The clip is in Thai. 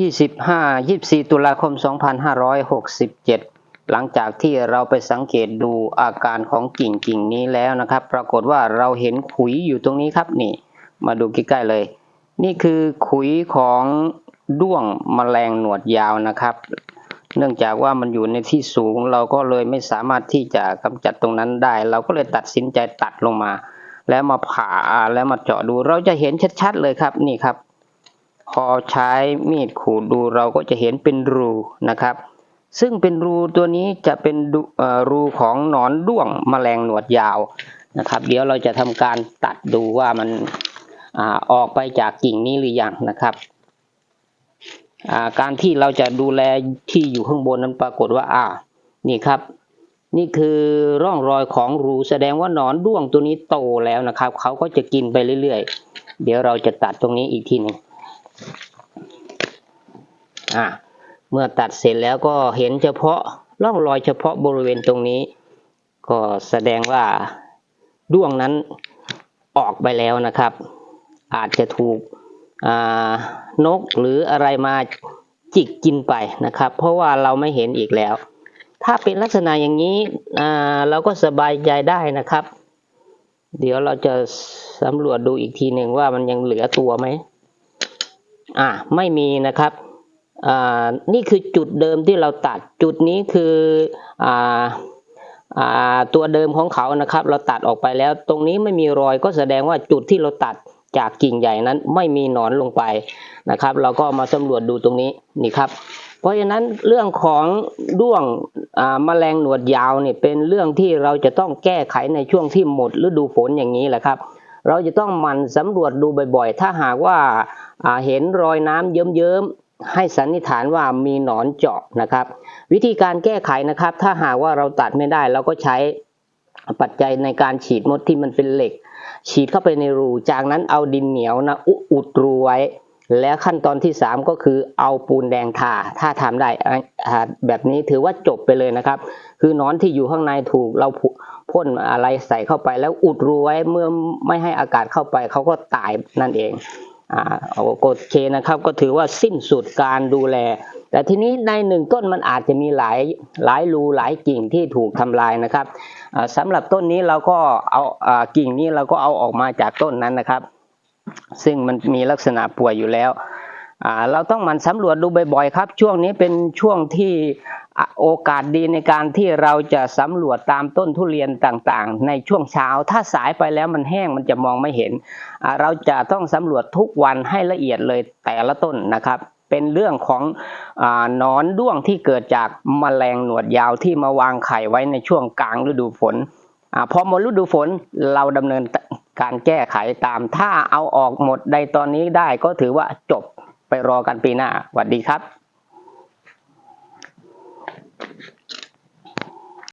25 24 ตุลาคม 2567 หลังจากที่เราไปสังเกตดูอาการของกิ่งกิ่งนี้แล้วนะครับ ปรากฏว่าเราเห็นขุยอยู่ตรงนี้ครับนี่ มาดูใกล้ๆเลย นี่คือขุยของด้วงแมลงหนวดยาวนะครับ เนื่องจากว่ามันอยู่ในที่สูงเราก็เลยไม่สามารถที่จะกำจัดตรงนั้นได้ เราก็เลยตัดสินใจตัดลงมา แล้วมาผ่าแล้วมาเจาะดูเราจะเห็นชัดๆเลยครับนี่ครับ พอใช้มีดขูดดูเราก็จะเห็นเป็นรูนะครับ ซึ่งเป็นรูตัวนี้จะเป็นรูของหนอนด้วงแมลงหนวดยาวนะครับ เดี๋ยวเราจะทำการตัดดูว่ามันอออกไปจากกิ่งนี้หรือยังนะครับการที่เราจะดูแลที่อยู่ข้างบนนั้นปรากฏว่าอ่านี่ครับ นี่คือร่องรอยของรูแสดงว่าหนอนด้วงตัวนี้โตแล้วนะครับ เขาก็จะกินไปเรื่อยๆ เดี๋ยวเราจะตัดตรงนี้อีกทีหนึ่ง อะเมื่อตัดเสร็จแล้วก็เห็นเฉพาะร่องรอยเฉพาะบริเวณตรงนี้ ก็แสดงว่าด้วงนั้นออกไปแล้วนะครับ อาจจะถูกนกหรืออะไรมาจิกกินไปนะครับ เพราะว่าเราไม่เห็นอีกแล้ว ถ้าเป็นลักษณะอย่างนี้เราก็สบายใจได้นะครับ เดี๋ยวเราจะสำรวจดูอีกทีหนึ่งว่ามันยังเหลือตัวไหม อ่าไม่มีนะครับอ่านี่คือจุดเดิมที่เราตัดจุดนี้คืออ่าอ่าตัวเดิมของเขานะครับ เราตัดออกไปแล้ว ตรงนี้ไม่มีรอยก็แสดงว่าจุดที่เราตัดจากกิ่งใหญ่นั้นไม่มีหนอนลงไปนะครับ เราก็มาสำรวจดูตรงนี้นี่ครับ เพราะฉะนั้นเรื่องของด้วงอ่าแมลงหนวดยาวเนี่ยเป็นเรื่องที่เราจะต้องแก้ไขในช่วงที่หมดฤดูฝนอย่างนี้แหละครับ เราจะต้องหมั่นสำรวจดูบ่อยๆ ถ้าหากว่า เห็นรอยน้ำเยิ้มๆให้สันนิษฐานว่ามีหนอนเจาะนะครับ วิธีการแก้ไขนะครับ ถ้าหากว่าเราตัดไม่ได้เราก็ใช้ปัจจัยในการฉีดมดที่มันเป็นเหล็ก ฉีดเข้าไปในรู จากนั้นเอาดินเหนียวนะอุอุดรูไว้ แล้วขั้นตอนที่ 3 ก็คือเอาปูนแดงทาถ้าทำได้แบบนี้ถือว่าจบไปเลยนะครับ คือนอนที่อยู่ข้างในถูกเราพ่นอะไรใส่เข้าไปแล้วอุดรูไว้เมื่อไม่ให้อากาศเข้าไปเขาก็ตายนั่นเอง อ่ากฎเคนะครับ ก็ถือว่าสิ้นสุดการดูแล แต่ทีนี้ในหนึ่งต้นมันอาจจะมีหลายหลายรูหลายกิ่งที่ถูกทำลายนะครับอ่าสำหรับต้นนี้เราก็เอากิ่งนี้เราก็เอาออกมาจากต้นนั้นนะครับ ซึ่งมันมีลักษณะป่วยอยู่แล้ว เราต้องหมันสำรวจดูบ่อยๆครับ ช่วงนี้เป็นช่วงที่โอกาสดีในการที่เราจะสำรวจตามต้นทุเรียนต่างๆ ในช่วงเช้า ถ้าสายไปแล้วมันแห้งมันจะมองไม่เห็น เราจะต้องสำรวจทุกวันให้ละเอียดเลยแต่ละต้นนะครับ เป็นเรื่องของอนอนด้วงที่เกิดจากแมลงหนวดยาวที่มาวางไข่ไว้ในช่วงกลางฤดูฝนอพอหมดฤดูฝนเราดำเนินการแก้ไขตาม ถ้าเอาออกหมดในตอนนี้ได้ก็ถือว่าจบ ไปรอกันปีหน้าสวัสดีครับ